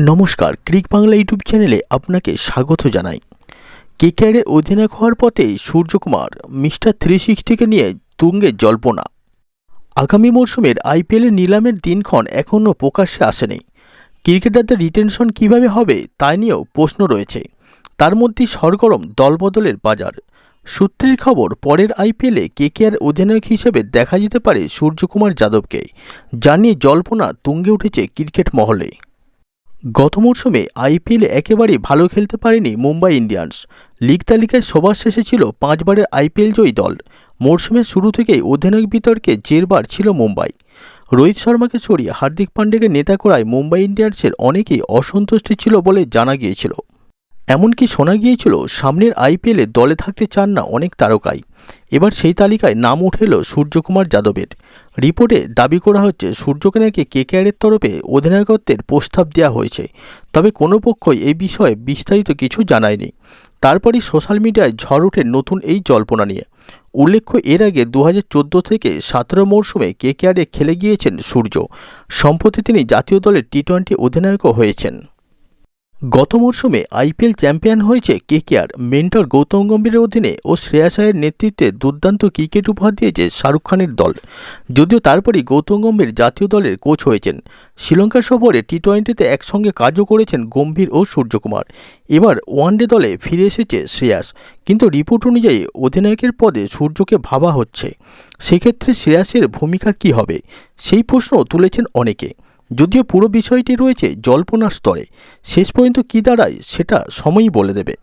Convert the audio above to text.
নমস্কার, ক্রিক বাংলা ইউটিউব চ্যানেলে আপনাকে স্বাগত জানাই। কেকেআরে অধিনায়ক হওয়ার পথে সূর্যকুমার, মিস্টার থ্রি সিক্সটিকে নিয়ে তুঙ্গে জল্পনা। আগামী মরশুমের আইপিএলের নিলামের দিনক্ষণ এখনও প্রকাশ্যে আসেনি। ক্রিকেটারদের রিটেনশন কীভাবে হবে তাই নিয়েও প্রশ্ন রয়েছে। তার মধ্যেই সরগরম দলবদলের বাজার। সূত্রের খবর, পরের আইপিএলে কেকেআর অধিনায়ক হিসেবে দেখা যেতে পারে সূর্যকুমার যাদবকে। যা নিয়ে জল্পনা তুঙ্গে উঠেছে ক্রিকেট মহলে। গত মরশুমে আইপিএলে একেবারেই ভালো খেলতে পারেনি মুম্বাই ইন্ডিয়ান্স। লিগ তালিকায় সবার শেষে ছিল পাঁচবারের আইপিএল জয়ী দল। মরশুমের শুরু থেকেই অধিনায়ক বিতর্কে জেরবার ছিল মুম্বাই। রোহিত শর্মাকে সরিয়ে হার্দিক পান্ডেকে নেতা করায় মুম্বাই ইন্ডিয়ান্সের অনেকেই অসন্তুষ্টি ছিল বলে জানা গিয়েছিল। এমনকি শোনা গিয়েছিল, সামনের আইপিএলে দলে থাকতে চান না অনেক তারকাই। এবার সেই তালিকায় নাম উঠে এলো সূর্যকুমার যাদবের। রিপোর্টে দাবি করা হচ্ছে, সূর্যকে নাকি কেকেআরের তরফে অধিনায়কত্বের প্রস্তাব দেওয়া হয়েছে। তবে কোনো পক্ষই এই বিষয়ে বিস্তারিত কিছু জানায়নি। তারপরই সোশ্যাল মিডিয়ায় ঝড় ওঠে নতুন এই জল্পনা নিয়ে। উল্লেখ্য, এর আগে দু হাজার চোদ্দ থেকে সতেরো মরশুমে কেকেআরে খেলে গিয়েছেন সূর্য। সম্প্রতি তিনি জাতীয় দলের টি টোয়েন্টি অধিনায়কও হয়েছেন। গত মরশুমে আইপিএল চ্যাম্পিয়ন হয়েছে কেকেআর। মেন্টর গৌতম গম্ভীরের অধীনে ও শ্রেয়াস আয়ের নেতৃত্বে দুর্দান্ত ক্রিকেট উপহার দিয়েছে শাহরুখ খানের দল। যদিও তারপরই গৌতম গম্ভীর জাতীয় দলের কোচ হয়েছেন। শ্রীলঙ্কা সফরে টি টোয়েন্টিতে একসঙ্গে কাজও করেছেন গম্ভীর ও সূর্যকুমার। এবার ওয়ানডে দলে ফিরে এসেছে শ্রেয়াস কিন্তু রিপোর্ট অনুযায়ী অধিনায়কের পদে সূর্যকে ভাবা হচ্ছে। সেক্ষেত্রে শ্রেয়াসের ভূমিকা কী হবে? সেই প্রশ্ন তুলেছেন অনেকে। যদিও পুরো বিষয়টি রয়েছে জল্পনার স্তরে শেষ পর্যন্ত কী দাঁড়ায় সেটা সময়ই বলে দেবে।